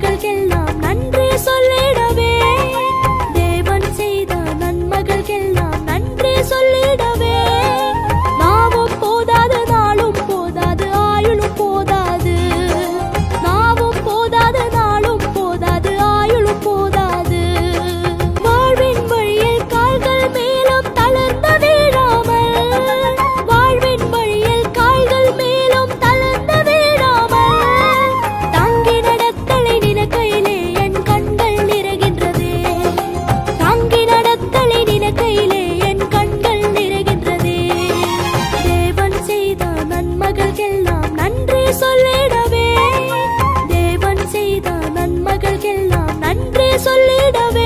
மகிழ்கெல்லாம் நன்றி சொல்ல சொல்லிடவே